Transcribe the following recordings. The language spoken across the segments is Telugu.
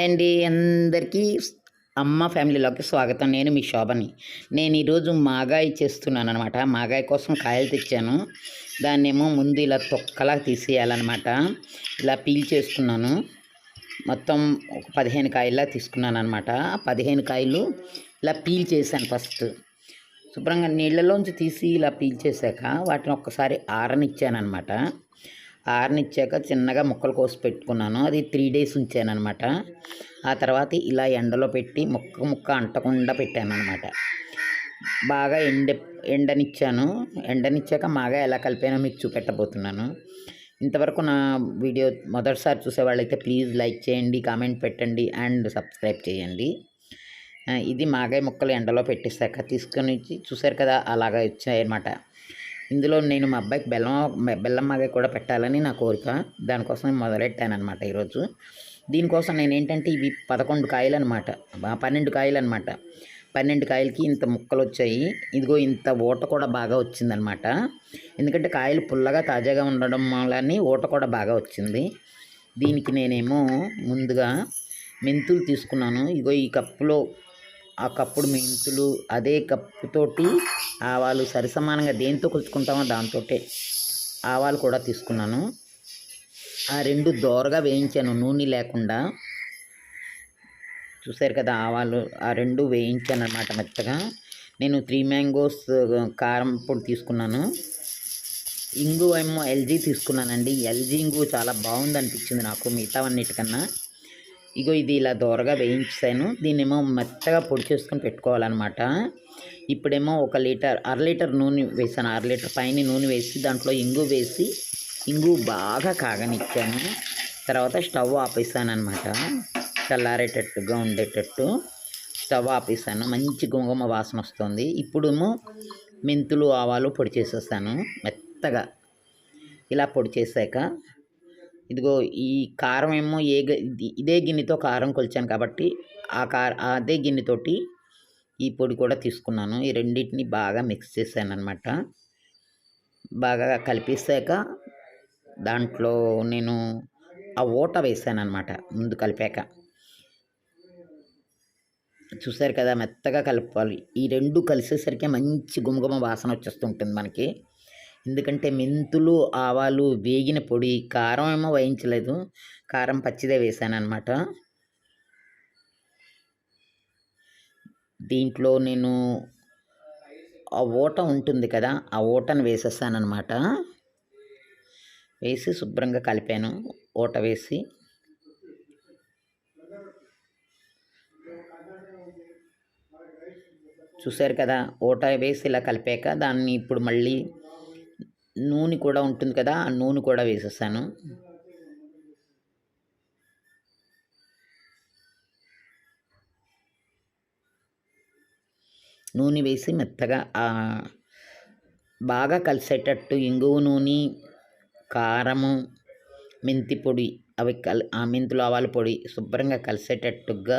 హాయ్ అండి. అందరికీ అమ్మ ఫ్యామిలీలోకి స్వాగతం. నేను మీ శోభని. నేను ఈరోజు మాగాయ చేస్తున్నాను అనమాట మాగాయ కోసం కాయలు తెచ్చాను. దాన్నేమో ముందు ఇలా తొక్కలా తీసేయాలన్నమాట. ఇలా పీల్ చేస్తున్నాను. మొత్తం ఒక పదిహేను కాయల్లా తీసుకున్నాను అనమాట పదిహేను కాయలు ఇలా పీల్ చేశాను ఫస్ట్. శుభ్రంగా నీళ్ళలోంచి తీసి ఇలా పీల్ చేశాక వాటిని ఒక్కసారి ఆరనిచ్చాను అనమాట ఆరనిచ్చాక చిన్నగా ముక్కలు కోసి పెట్టుకున్నాను. అది త్రీ డేస్ ఉంచాను అనమాట ఆ తర్వాత ఇలా ఎండలో పెట్టి ముక్క ముక్క అంటకుండా పెట్టాను అనమాట బాగా ఎండ ఎండనిచ్చాను. ఎండనిచ్చాక బాగా ఎలా కలిపానో మీకు చూపెట్టబోతున్నాను. ఇంతవరకు నా వీడియో మొదటిసారి చూసే వాళ్ళైతే ప్లీజ్ లైక్ చేయండి కామెంట్ పెట్టండి అండ్ సబ్స్క్రైబ్ చేయండి. ఇది మాగాయ ముక్కలు ఎండలో పెట్టేశాక తీసుకొని చూసారు చూశారు కదా అలాగా వచ్చాయన్నమాట. ఇందులో నేను మా అబ్బాయికి బెల్లం బెల్లం మాగే కూడా పెట్టాలని నా కోరిక. దానికోసం మొదలెట్టాను అనమాట ఈరోజు. దీనికోసం నేను ఏంటంటే ఇవి పదకొండు కాయలు అనమాట పన్నెండు కాయలు అనమాట పన్నెండు కాయలకి ఇంత ముక్కలు వచ్చాయి ఇదిగో ఇంత ఊట కూడా బాగా వచ్చిందనమాట ఎందుకంటే కాయలు పుల్లగా తాజాగా ఉండడం వల్ల ఊట కూడా బాగా వచ్చింది. దీనికి నేనేమో ముందుగా మెంతులు తీసుకున్నాను. ఇగో ఈ కప్పులో ఆ కప్పుడు మెంతులు అదే కప్పుతోటి ఆవాలు సరిసమానంగా దేంతో కొలుచుకుంటామో దాంతోటే ఆవాలు కూడా తీసుకున్నాను. ఆ రెండు దోరగా వేయించాను నూనె లేకుండా. చూసారు కదా ఆవాలు ఆ రెండు వేయించాను అనమాట మెత్తగా. నేను త్రీ మ్యాంగోస్ కారం పొడి తీసుకున్నాను. ఇంగు ఏమో ఎల్జీ తీసుకున్నానండి. ఎల్జీ ఇంగు చాలా బాగుంది అనిపించింది నాకు మిగతావన్నిటికన్నా. ఇగో ఇది ఇలా దోరగా వేయించాను దీన్నేమో మెత్తగా పొడి చేసుకొని పెట్టుకోవాలన్నమాట. ఇప్పుడేమో ఒక లీటర్ అర లీటర్ నూనె వేసాను. అర లీటర్ పైన నూనె వేసి దాంట్లో ఇంగు వేసి ఇంగు బాగా కాగనిచ్చాను. తర్వాత స్టవ్ ఆపేసాను అనమాట చల్లారేటట్టుగా ఉండేటట్టు స్టవ్ ఆపేసాను. మంచి గుంగుమ వాసన వస్తుంది. ఇప్పుడేమో మెంతులు ఆవాలు పొడి చేసేసాను. మెత్తగా. ఇలా పొడి చేశాక ఇదిగో ఈ కారం ఏమో ఏ ఇదే గిన్నెతో కారం కొలిచాను కాబట్టి ఆ కార అదే గిన్నెతోటి ఈ పొడి కూడా తీసుకున్నాను. ఈ రెండింటిని బాగా మిక్స్ చేశాను అనమాట బాగా కలిపేసాక దాంట్లో నేను ఆ ఓట వేసాను అనమాట ముందు కలిపాక. చూసారు కదా మెత్తగా కలపాలి. ఈ రెండు కలిసేసరికి మంచి గుమగుమ వాసన వచ్చేస్తుంటుంది మనకి. ఎందుకంటే మెంతులు ఆవాలు వేగిన పొడి. కారం ఏమో వేయించలేదు. కారం పచ్చిదే వేసాను అనమాట దీంట్లో నేను ఆ ఓట ఉంటుంది కదా ఆ ఓటను వేసేసాను అనమాట వేసి శుభ్రంగా కలిపాను. ఓట వేసి చూశారు కదా ఓట వేసి ఇలా కలిపాక దాన్ని ఇప్పుడు మళ్ళీ నూనె కూడా ఉంటుంది కదా ఆ నూనె కూడా వేసేసాను. నూనె వేసి మెత్తగా బాగా కలిసేటట్టు ఇంగువ నూనె కారము మెంతి పొడి అవి కల్ ఆ మెంతులు ఆవాల పొడి శుభ్రంగా కలిసేటట్టుగా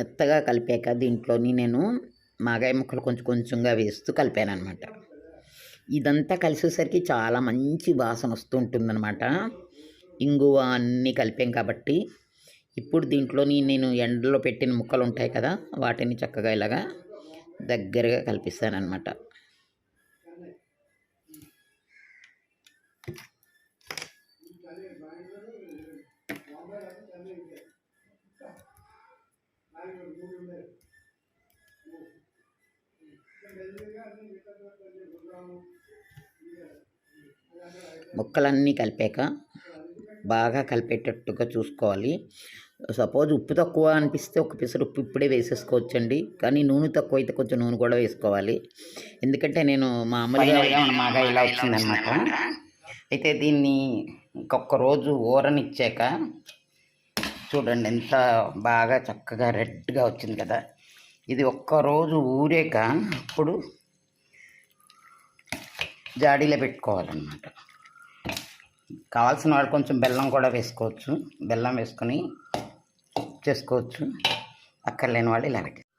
మెత్తగా కలిపాక దీంట్లోని నేను మాగాయ ముక్కలు కొంచెం కొంచెంగా వేస్తూ కలిపాను అనమాట ఇదంతా కలిసేసరికి చాలా మంచి వాసన వస్తూ ఉంటుందన్నమాట ఇంగువ అన్నీ కలిపాం కాబట్టి ఇప్పుడు దీంట్లోని నేను ఎండలో పెట్టిన ముక్కలు ఉంటాయి కదా వాటిని చక్కగా ఇలాగా దగ్గరగా కలిపిస్తాను ముక్కలన్నీ కలిపాక బాగా కలిపేటట్టుగా చూసుకోవాలి. సపోజ్ ఉప్పు తక్కువ అనిపిస్తే ఒక పిసరు ఉప్పు ఇప్పుడే వేసేసుకోవచ్చండి. కానీ నూనె తక్కువ అయితే కొంచెం నూనె కూడా వేసుకోవాలి. ఎందుకంటే నేను మామూలుగా మాగా ఇలా వచ్చిందనమాట. అయితే దీన్ని ఇంకొక రోజు ఊరనిచ్చాక చూడండి ఎంత బాగా చక్కగా రెడ్గా వచ్చింది కదా. ఇది ఒక్కరోజు ఊరేక అప్పుడు జాడీలో పెట్టుకోవాలన్నమాట. కావాల్సిన వాళ్ళు కొంచెం బెల్లం కూడా వేసుకోవచ్చు. బెల్లం వేసుకొని చేసుకోవచ్చు. అక్కర్లేని వాళ్ళు ఇలా పెట్టేసుకోవచ్చు